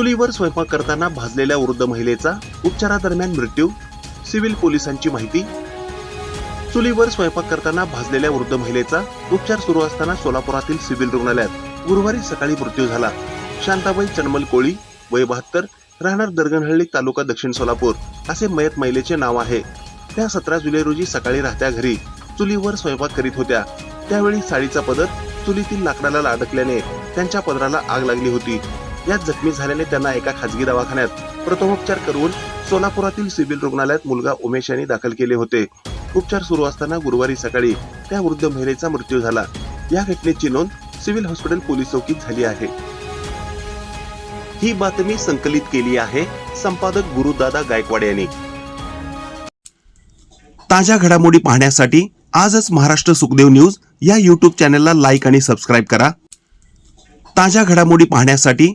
चुलीवर स्वयंपाक करताना भाजलेल्या वृद्ध महिलेचा उपचारादरम्यान मृत्यू सिव्हिल पोलिसांची माहिती. चुलीवर स्वयंपाक करताना भाजलेल्या वृद्ध महिलेचा उपचार सुरू असताना सोलापुरातील सिव्हिल रुग्णालयात गुरुवारी सकाळी मृत्यू झाला. शांताबाई चनमल कोळी वय बहात्तर राहणार दरगणहळ्ळी तालुका दक्षिण सोलापूर असे मयत महिलेचे नाव आहे. त्या सतरा जुलै रोजी सकाळी राहत्या घरी चुलीवर स्वयंपाक करीत होत्या. त्यावेळी साडीचा पदर चुलीतील लाकडाला अडकल्याने त्यांच्या पदराला आग लागली होती. यात जखमी झाल्याने त्यांना एका खासगी दवाखान्यात प्रथमोपचार करून सोलापुरातील सिव्हिल रुग्णालयात मुलगा उमेश यांनी दाखल केले होते. उपचार सुरू असताना गुरुवारी सकाळी त्या वृद्ध महिलेचा मृत्यू झाला. या घटनेची नोंद सिव्हिल हॉस्पिटल पोलीस चौकीत झाली आहे. ही बातमी संकलित केली आहे संपादक गुरुदादा गायकवाड यांनी. ताज्या घडामोडी पाहण्यासाठी आजच महाराष्ट्र सुखदेव न्यूज या यूट्यूब चॅनलला लाईक आणि सबस्क्राईब करा. ताज्या घडामोडी पाहण्यासाठी